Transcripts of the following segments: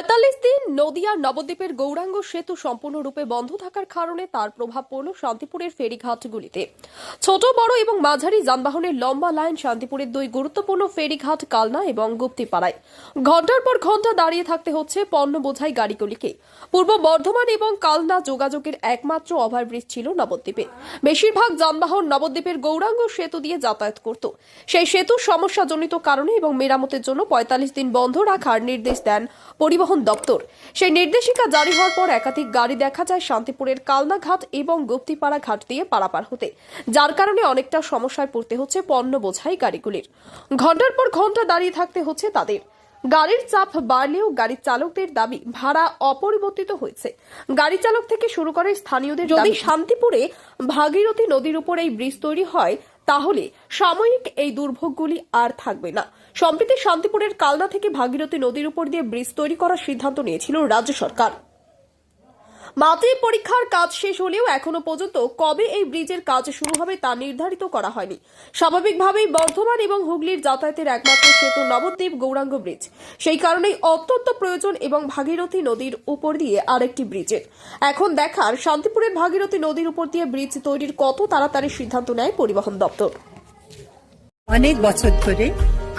পঁয়তাল্লিশ দিন নদিয়ার নবদ্বীপের গৌরাঙ্গ সেতু সম্পূর্ণরূপে বন্ধ থাকার কারণে তার প্রভাব পড়ল শান্তিপুরের ফেরিঘাটগুলিতে। ছোট, বড় এবং মাঝারি যানবাহনের লম্বা লাইন শান্তিপুরের দুই গুরুত্বপূর্ণ ফেরিঘাট কালনা এবং গুপ্তিপাড়ায়। ঘণ্টার পর ঘণ্টা দাঁড়িয়ে থাকতে হচ্ছে পণ্য বোঝাই গাড়িগুলিকে। পূর্ব বর্ধমান এবং কালনা যোগাযোগের একমাত্র ওভারব্রিজ ছিল নবদ্বীপে। বেশিরভাগ যানবাহন নবদ্বীপের গৌরাঙ্গ সেতু দিয়ে যাতায়াত করত। সেই সেতু সমস্যাজনিত কারণে এবং মেরামতের জন্য পঁয়তাল্লিশ দিন বন্ধ রাখার নির্দেশ দেন পরিবহন দপ্তর। সেই নির্দেশিকা জারি হওয়ার পর একাধিক গাড়ি দেখা যায় শান্তিপুরের কালনাঘাট এবং গুপ্তিপাড়া ঘাট দিয়ে পারাপার হতে যার কারণে অনেকটা সমস্যায় পড়তে হচ্ছে পণ্য বোঝাই গাড়িগুলির। ঘণ্টার পর ঘণ্টা দাঁড়িয়ে থাকতে হচ্ছে তাদের। গাড়ির চাপ বাড়লেও গাড়ির চালকদের দাবি ভাড়া অপরিবর্তিত হয়েছে। গাড়ি চালক থেকে শুরু করে স্থানীয়দের যদি শান্তিপুরে ভাগীরথী নদীর উপর এই ব্রিজ তৈরি হয় তাহলে সাময়িক এই দুর্ভোগগুলি আর থাকবে না। সম্প্রতি শান্তিপুরের কালনা থেকে ভাগীরথী নদীর উপর দিয়ে ব্রিজ তৈরি করার সিদ্ধান্ত নিয়েছিল রাজ্য সরকার। মাধ্যমিক পরীক্ষার কাজ শেষ হলেও এখনও পর্যন্ত কবে এই ব্রিজের কাজ শুরু হবে তা নির্ধারিত করা হয়নি। স্বাভাবিকভাবেই বর্ধমান এবং হুগলির যাতায়াতের একমাত্র সেতু নবদ্বীপ গৌরাঙ্গ ব্রিজ। সেই কারণেই অত্যন্ত প্রয়োজন এবং ভাগীরথী নদীর উপর দিয়ে আরেকটি ব্রিজের। এখন দেখার শান্তিপুরের ভাগীরথী নদীর উপর দিয়ে ব্রিজ তৈরির কত তাড়াতাড়ি সিদ্ধান্ত নেয় পরিবহন দপ্তর। অনেক বছর ধরে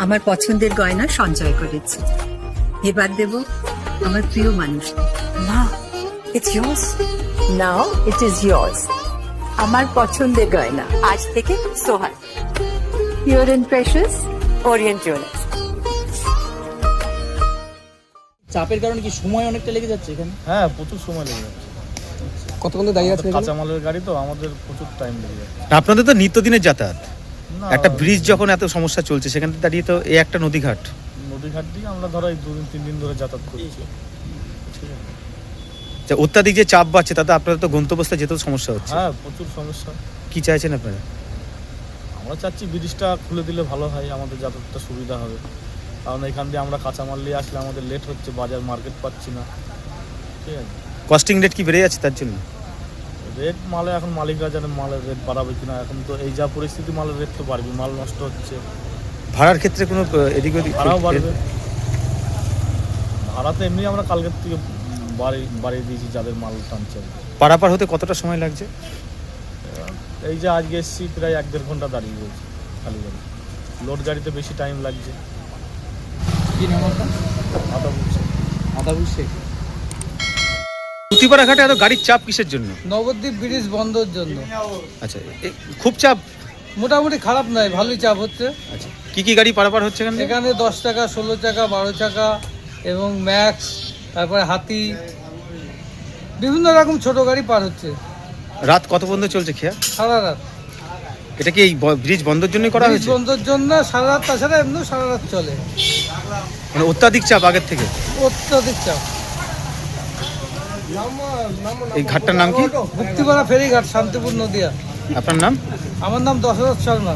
আমার পছন্দের গয়না সঞ্চয় করেছি। এবার দেব আমার প্রিয় মানুষ। মা it's yours. Now it is yours. আমার পছন্দের গয়না। আজ থেকে Sohan pure and precious orient jewellers চাপের কারণে কি সময় অনেকটা লেগে যাচ্ছে এখানে? হ্যাঁ প্রচুর সময় লেগে যাচ্ছে। কতক্ষণ ধরে দাঁড়িয়ে আছে কাঁচামালের গাড়ি তো আমাদের প্রচুর টাইম লেগে যাচ্ছে। আপনাদের তো নিত্যদিনের যাতায়াত। একটা ব্রিজ যখন এত সমস্যা চলছে সেখানে দাঁড়িয়ে তো এই একটা নদীঘাট। নদীঘাট দিয়ে আমরা ধরো এই দুদিন তিন দিন ধরে যাতায়াত করছি। যে অত্যাধিক যে চাপ বাড়ছে তাতে আপনাদের তো গন্তব্যস্থলে যেতেও সমস্যা হচ্ছে। হ্যাঁ প্রচুর সমস্যা। কি চাইছেন আপনারা? আমরা চাচ্ছি ব্রিজটা খুলে দিলে ভালো হয় আমাদের যাতায়াতটা সুবিধা হবে। কারণ এখান দিয়ে আমরা কাঁচামাল নিয়ে আসলে আমাদের লেট হচ্ছে বাজার মার্কেট পাচ্ছি না। ঠিক আছে? কস্টিং রেট কি বেড়ে যাচ্ছে তার জন্য? রেট মালে এখন মালিকরা জানে মালের রেট বাড়াবে কিনা এখন তো এই যা পরিস্থিতি মালের রেট তো বাড়বে মাল নষ্ট হচ্ছে। ভাড়ার ক্ষেত্রে কোনো এদিক ওদিক ভাড়াও বাড়বে। ভাড়া তো এমনি আমরা কালকের থেকে বাড়ি বাড়িয়ে দিয়েছি যাদের মাল টানছে। পারাপার হতে কতটা সময় লাগছে? এই যে আজকে এসছি প্রায় এক দেড় ঘণ্টা দাঁড়িয়ে রয়েছে খালি গাড়ি লোড গাড়িতে বেশি টাইম লাগছে। কি নাম আপনার? আটা বুঝছে আদাবুল শেখ পুতিপাড়া ঘাটে এত গাড়ির চাপ কিসের জন্য? নবদ্বীপ ব্রিজ বন্ধর জন্য। আচ্ছা খুব চাপ? মোটামুটি খারাপ নয় ভালোই চাপ হচ্ছে। আচ্ছা কি কি গাড়ি পারাপার হচ্ছে এখানে এখানে দশ টাকা ষোলো টাকা বারো টাকা এবং ম্যাক্স তারপরে হাতি বিভিন্ন রকম ছোট গাড়ি পার হচ্ছে। রাত কত পর্যন্ত চলছে খেয়া? সারা রাত। এটা কি এই ব্রিজ বন্ধের জন্যই করা হয়েছে? বন্ধর জন্য সারা রাত তাছাড়া এমনিও সারা রাত চলে। মানে অত্যাধিক চাপ আগের থেকে? অত্যাধিক চাপ। এই ঘাটটার নাম কি? মুক্তিপাড়া ফেরিঘাট শান্তিপুর নদিয়া। আপনার নাম? আমার নাম দশরথ শর্মা।